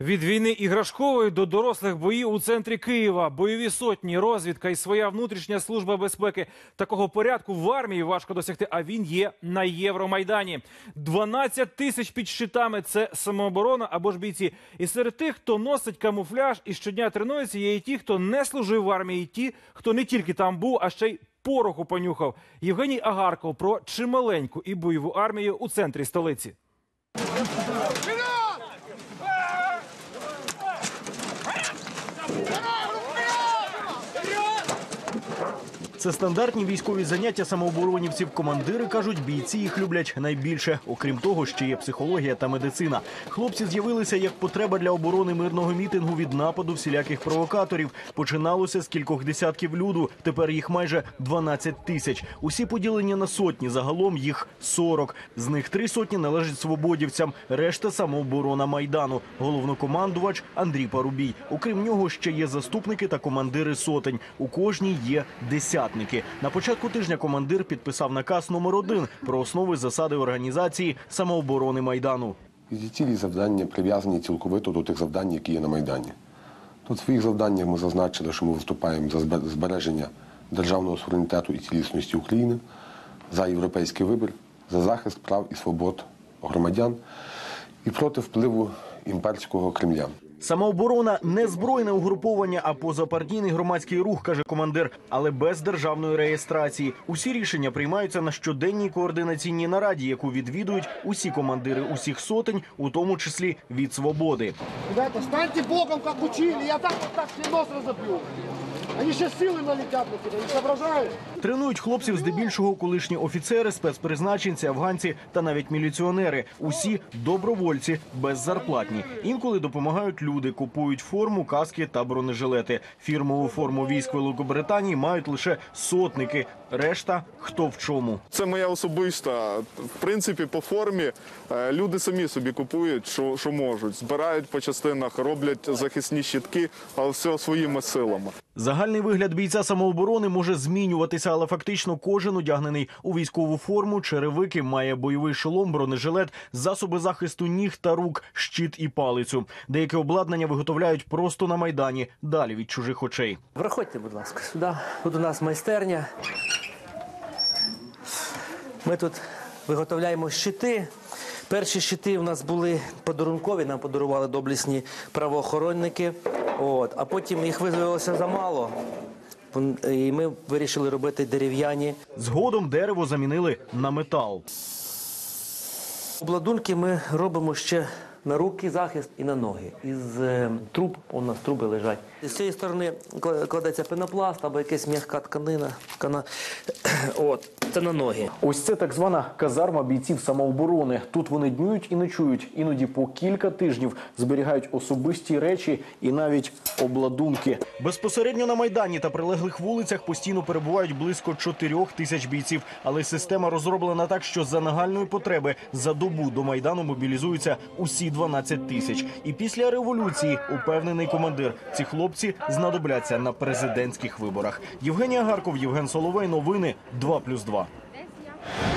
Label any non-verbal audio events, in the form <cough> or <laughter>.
Від війни іграшкової до дорослих боїв у центрі Києва, бойові сотні, розвідка і своя внутрішня служба безпеки. Такого порядку в армії важко досягти, а він є на Євромайдані. 12 тисяч під щитами – це самооборона або ж бійці. І серед тих, хто носить камуфляж і щодня тренується, є і ті, хто не служив в армії, і ті, хто не тільки там був, а ще й пороху понюхав. Євгеній Агарков про чималеньку і бойову армію у центрі столиці. Це стандартні військові заняття самооборонівців. Командири кажуть, бійці їх люблять найбільше. Окрім того, ще є психологія та медицина. Хлопці з'явилися як потреба для оборони мирного мітингу від нападу всіляких провокаторів. Починалося з кількох десятків люду. Тепер їх майже 12 тисяч. Усі поділені на сотні. Загалом їх 40. З них три сотні належать свободівцям. Решта самооборона майдану. Головнокомандувач Андрій Парубій. Окрім нього, ще є заступники та командири сотень. У кожній є десятники. На початку тижня командир підписав наказ номер один про основи засади організації самооборони майдану. Ці цілі завдання прив'язані цілковито до тих завдань, які є на Майдані. Тут в своїх завданнях ми зазначили, що ми виступаємо за збереження державного суверенітету і цілісності України, за європейський вибір, за захист прав і свобод громадян і проти впливу імперського Кремля. Самооборона не збройне угруповання, а позапартійний громадський рух, каже командир, але без державної реєстрації. Усі рішення приймаються на щоденній координаційній нараді, яку відвідують усі командири усіх сотень, у тому числі від свободи. Ребята, станьте боком, как учили. Я так так тебе нос разобью. Они сейчас силы налетят на тебя, не соображаешь? Тренують хлопців здебільшого колишні офіцери, спецпризначенці, афганці та навіть міліціонери. Усі добровольці беззарплатні. Інколи допомагають люди, купують форму, каски та бронежилети. Фірмову форму військ Великобританії мають лише сотники. Решта хто в чому. Це моя особиста. В принципі, по формі е, люди самі собі купують, що, що можуть. Збирають по частинах, роблять захисні щитки, але все своїми силами. Загальний вигляд бійця самооборони може змінюватися, але фактично кожен одягнений у військову форму, черевики, має бойовий шолом, бронежилет, засоби захисту ніг та рук, щит і палицю. Деяке обладнання виготовляють просто на майдані, далі від чужих очей. Проходьте, будь ласка, сюди. Тут у нас майстерня. Ми тут виготовляємо щити. Перші щити у нас були подарункові, нам подарували доблесні правоохоронники. От. А потім їх виявилося замало. І ми вирішили робити дерев'яні. Згодом дерево замінили на метал. Обладунки ми робимо ще на руки захист і на ноги. Із е, труб, у нас труби лежать. З цієї сторони кла- кладеться пенопласт або якась м'яка тканина. ткана. <clears throat> От, це на ноги. Ось це так звана казарма бійців самооборони. Тут вони днюють і ночують, іноді по кілька тижнів зберігають особисті речі і навіть обладунки. Безпосередньо на майдані та прилеглих вулицях постійно перебувають близько чотирьох тисяч бійців. Але система розроблена так, що за нагальної потреби за добу до майдану мобілізуються усі 12 тисяч. І після революції упевнений командир. Ці хлопці знадобляться на президентських виборах. Євгенія Гарков, Євген Соловей. Новини 2+,2.